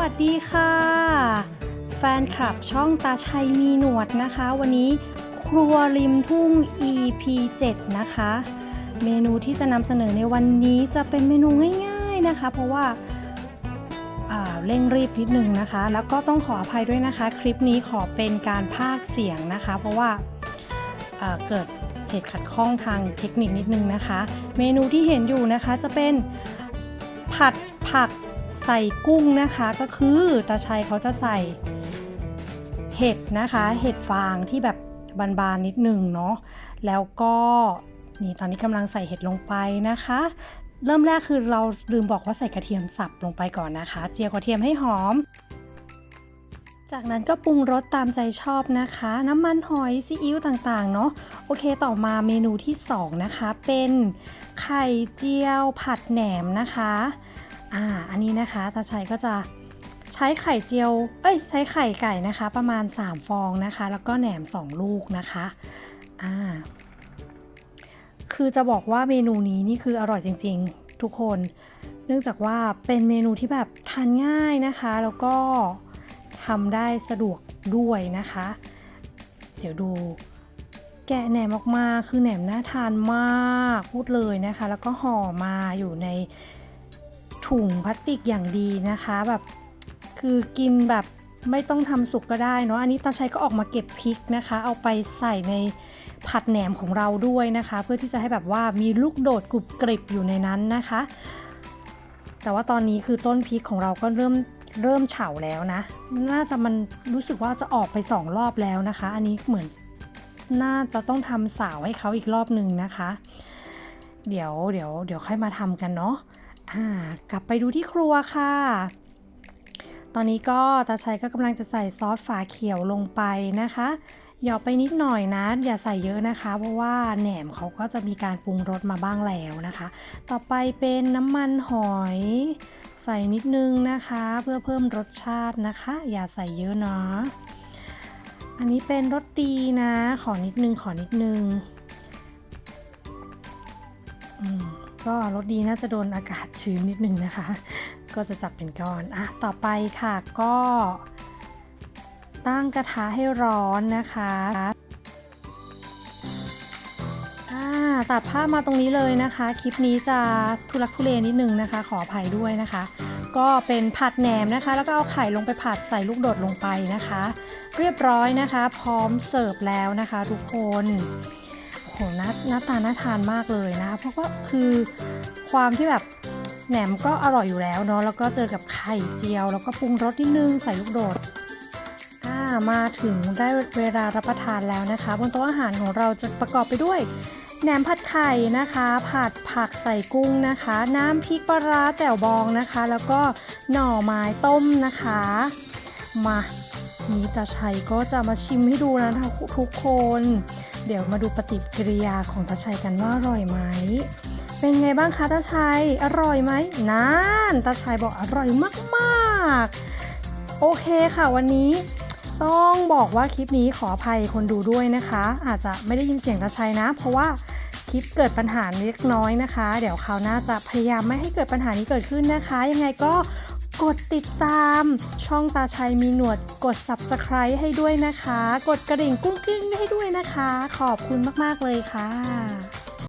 วัสดีค่ะ แฟนคลับช่องตาชัยมีหนวดนะคะ วันนี้ครัวริมทุ่ง EP 7 นะคะ เมนูที่จะนำเสนอในวันนี้จะเป็นเมนูง่ายๆนะคะ เพราะว่าาเร่งรีบนิดนึงนะคะ แล้วก็ต้องขออภัยด้วยนะคะ คลิปนี้ขอเป็นการพากเสียงนะคะ เพราะว่าอ่าเกิดเหตุขัดข้องทางเทคนิคนิดนึงนะคะ เมนูที่เห็นอยู่นะคะจะเป็นผัดผัก ใส่กุ้งนะคะก็คือตาชัยเขาจะใส่เห็ดนะคะ เห็ดฟางที่แบบบานๆนิดหนึ่งเนาะแล้วก็นี่ตอนนี้กำลังใส่เห็ดลงไปนะคะ เริ่มแรกคือเราลืมบอกว่าใส่กระเทียมสับลงไปก่อนนะคะ เจียวกระเทียมให้หอม จากนั้นก็ปรุงรสตามใจชอบนะคะ น้ำมันหอยซีอิ๊วต่างๆ เนาะโอเคต่อมาเมนูที่สองนะคะ เป็นไข่เจียวผัดแหนมนะคะ อ่า อันนี้นะคะตาชัยก็จะใช้ไข่เจียว เอ้ย ใช้ไข่ไก่นะคะ ประมาณ 3 ฟองนะคะ แล้วก็แหนม 2 ลูกนะคะ อ่า คือจะบอกว่าเมนูนี้นี่คืออร่อยจริง ๆ ทุกคน เนื่องจากว่าเป็นเมนูที่แบบทานง่ายนะคะ แล้วก็ทำได้สะดวกด้วยนะคะ เดี๋ยวดูแกะแหนมออกมาคือแหนมน่าทานมากพูดเลยนะคะ แล้วก็ห่อมาอยู่ใน ถุงพลาสติกอย่างดีนะคะ แบบคือกินแบบไม่ต้องทำสุกก็ได้เนาะอันนี้ตาชัยก็ออกมาเก็บพริกนะคะ เอาไปใส่ในผัดแหนมของเราด้วยนะคะ เพื่อที่จะให้แบบว่ามีลูกโดดกรุบกริบอยู่ในนั้นนะคะ แต่ว่าตอนนี้คือต้นพริกของเราก็เริ่มเริ่มเฉาแล้วนะ น่าจะมันรู้สึกว่าจะออกไปสองรอบแล้วนะคะ อันนี้เหมือนน่าจะต้องทำสาวให้เขาอีกรอบหนึ่งนะคะ เดี๋ยวเดี๋ยวเดี๋ยวค่อยมาทำกันเนาะ กลับไปดูที่ครัวค่ะ ตอนนี้ก็ตาชัยก็กำลังจะใส่ซอสฝาเขียวลงไปนะคะหยอกไปนิดหน่อยนะ อย่าใส่เยอะนะคะ เพราะว่าแหนมเขาก็จะมีการปรุงรสมาบ้างแล้วนะคะ ต่อไปเป็นน้ำมันหอย ใส่นิดนึงนะคะ เพื่อเพิ่มรสชาตินะคะ อย่าใส่เยอะเนาะอันนี้เป็นรสดีนะ ขอนิดนึงขอนิดนึงอืม ก็รสดีน่าจะโดนอากาศชื้นนิดนึงนะคะ ก็จะจับเป็นก้อนอะต่อไปค่ะก็ ตั้งกระทะให้ร้อนนะคะอ่าตัดภาพมาตรงนี้เลยนะคะ คลิปนี้จะทุลักทุเลนิดนึงนะคะ ขออภัยด้วยนะคะ ก็เป็นผัดแหนมนะคะ แล้วก็เอาไข่ลงไปผัดใส่ลูกโดดลงไปนะคะ เรียบร้อยนะคะ พร้อมเสิร์ฟแล้วนะคะ ทุกคน หหน้าหน้าตาน่าทานมากเลยนะคะ เพราะว่าคือความที่แบบแหนมก็อร่อยอยู่แล้วเนาะแล้วก็เจอกับไข่เจียว แล้วก็ปรุงรสนิดนึงใส่ลูกโดดมาถึงได้เวลารับประทานแล้วนะคะ บนโต๊ะอาหารของเราจะประกอบไปด้วยแหนมผัดไข่นะคะ ผัดผักใส่กุ้งนะคะ น้ำพริกปลาร้าแจ่วบองนะคะ แล้วก็หน่อไม้ต้มนะคะ มานี้ตาชัยก็จะมาชิมให้ดูนะทุกคน เดี๋ยวมาดูปฏิกิริยาของตาชัยกันว่าอร่อยไหม เป็นไงบ้างคะตาชัย อร่อยไหมนานตาชัยบอกอร่อยมากๆ โอเคค่ะวันนี้ต้องบอกว่าคลิปนี้ขออภัยคนดูด้วยนะคะ อาจจะไม่ได้ยินเสียงตาชัยนะ เพราะว่าคลิปเกิดปัญหาเล็กน้อยนะคะ เดี๋ยวคราวหน้าจะพยายามไม่ให้เกิดปัญหานี้เกิดขึ้นนะคะ ยังไงก็ กดติดตาม ช่องตาชัยมีหนวด กด subscribe ให้ด้วยนะคะ กดกระดิ่งกุ้งกิ้งให้ด้วยนะคะ ขอบคุณมาก ๆ เลยค่ะ